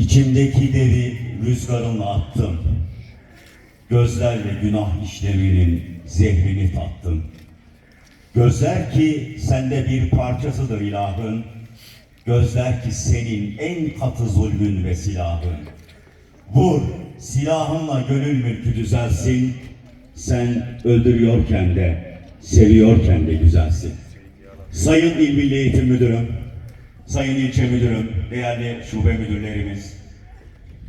İçimdeki devi rüzgarımla attım. Gözlerle günah işleminin zehrini tattım. Gözler ki sende bir parçasıdır ilahın. Gözler ki senin en katı zulmün ve silahın. Vur, silahınla gönül mülkü düzelsin. Sen öldürüyorken de, seviyorken de güzelsin. Sayın İl Eğitim Müdürüm, Sayın İlçe Müdürüm, değerli şube müdürlerimiz,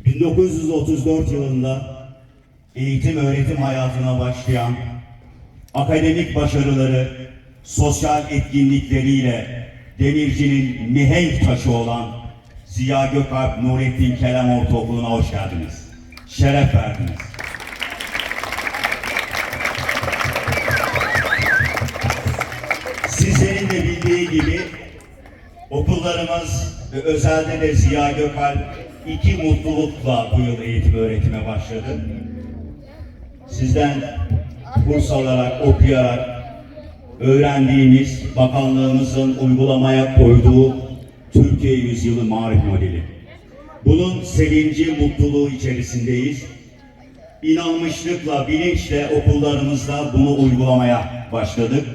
1934 yılında eğitim öğretim hayatına başlayan akademik başarıları, sosyal etkinlikleriyle demircinin mihenk taşı olan Ziya Gökalp Nurettin Kelam Ortaokulu'na hoş geldiniz. Şeref verdiniz. Sizlerin de bildiği gibi okullarımız ve özelde de Ziya Gökalp iki mutlulukla bu yıl eğitim öğretime başladı. Sizden kurs alarak, okuyarak öğrendiğimiz bakanlığımızın uygulamaya koyduğu Türkiye Yüzyılı Marif Modeli. Bunun sevinci, mutluluğu içerisindeyiz. İnanmışlıkla, bilinçle okullarımızda bunu uygulamaya başladık.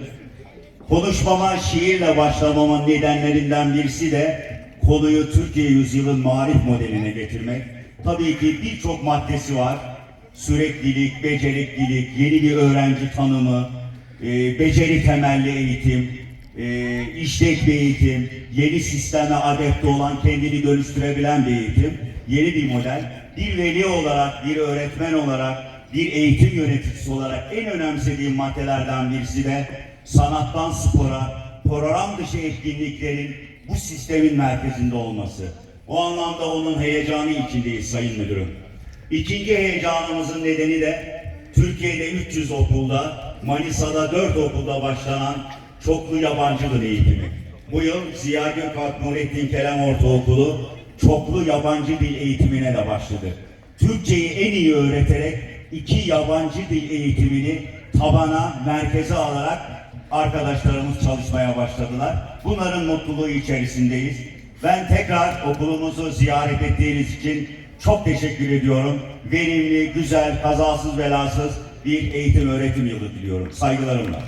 Konuşmama şiirle başlamamın nedenlerinden birisi de konuyu Türkiye Yüzyılı Marif Modeline getirmek. Tabii ki birçok maddesi var. Süreklilik, beceriklilik, yeni bir öğrenci tanımı, e, beceri temelli eğitim, e, işlek bir eğitim, yeni sisteme adapte olan, kendini dönüştürebilen bir eğitim, yeni bir model. Bir veli olarak, bir öğretmen olarak, bir eğitim yöneticisi olarak en önemsediğim maddelerden birisi de sanattan spora, program dışı etkinliklerin bu sistemin merkezinde olması. O anlamda onun heyecanı içindeyiz Sayın Müdürüm. İkinci heyecanımızın nedeni de Türkiye'de 300 okulda, Manisa'da 4 okulda başlanan çoklu yabancı dil eğitimi. Bu yıl Ziya Gökalp Nurettin Kelam Ortaokulu çoklu yabancı dil eğitimine de başladı. Türkçeyi en iyi öğreterek iki yabancı dil eğitimini tabana, merkeze alarak arkadaşlarımız çalışmaya başladılar. Bunların mutluluğu içerisindeyiz. Ben tekrar okulumuzu ziyaret ettiğiniz için çok teşekkür ediyorum. Verimli, güzel, kazasız belasız bir eğitim öğretim yılı diliyorum. Saygılarımla.